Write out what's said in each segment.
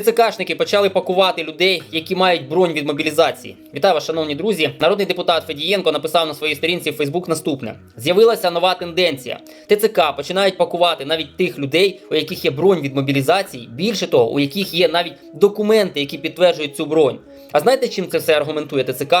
ТЦКшники почали пакувати людей, які мають бронь від мобілізації. Вітаю вас, шановні друзі. Народний депутат Федієнко написав на своїй сторінці в Фейсбук наступне: з'явилася нова тенденція. ТЦК починають пакувати навіть тих людей, у яких є бронь від мобілізації. Більше того, у яких є навіть документи, які підтверджують цю бронь. А знаєте, чим це все аргументує ТЦК?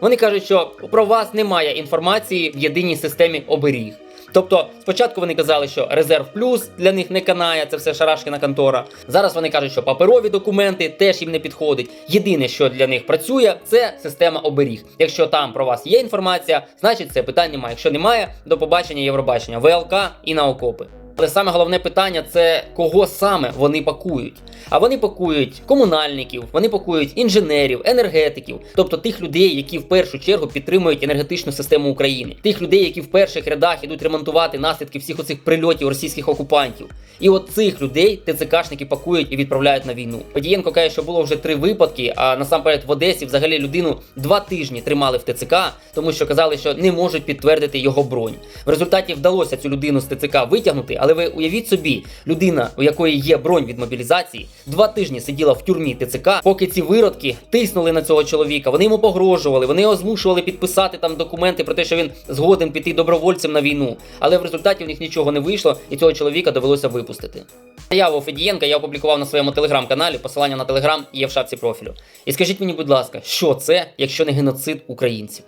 Вони кажуть, що про вас немає інформації в єдиній системі оберіг. Тобто, спочатку вони казали, що резерв плюс для них не канає, це все шарашкина контора. Зараз вони кажуть, що паперові документи теж їм не підходить. Єдине, що для них працює, це система оберіг. Якщо там про вас є інформація, значить це питань немає. Якщо немає, до побачення Євробачення, ВЛК і на окопи. Але саме головне питання це кого саме вони пакують. А вони пакують комунальників, вони пакують інженерів, енергетиків, тобто тих людей, які в першу чергу підтримують енергетичну систему України, тих людей, які в перших рядах ідуть ремонтувати наслідки всіх оцих прильотів російських окупантів. І от цих людей ТЦКшники пакують і відправляють на війну. Подієнко каже, що було вже три випадки. А насамперед в Одесі взагалі людину два тижні тримали в ТЦК, тому що казали, що не можуть підтвердити його бронь. В результаті вдалося цю людину з ТЦК витягнути, але ви уявіть собі, людина, у якої є бронь від мобілізації, два тижні сиділа в тюрмі ТЦК, поки ці виродки тиснули на цього чоловіка. Вони йому погрожували, вони його змушували підписати там документи про те, що він згоден піти добровольцем на війну. Але в результаті в них нічого не вийшло, і цього чоловіка довелося випустити. Заяву Федієнка я опублікував на своєму телеграм-каналі. Посилання на телеграм є в шапці профілю. І скажіть мені, будь ласка, що це, якщо не геноцид українців?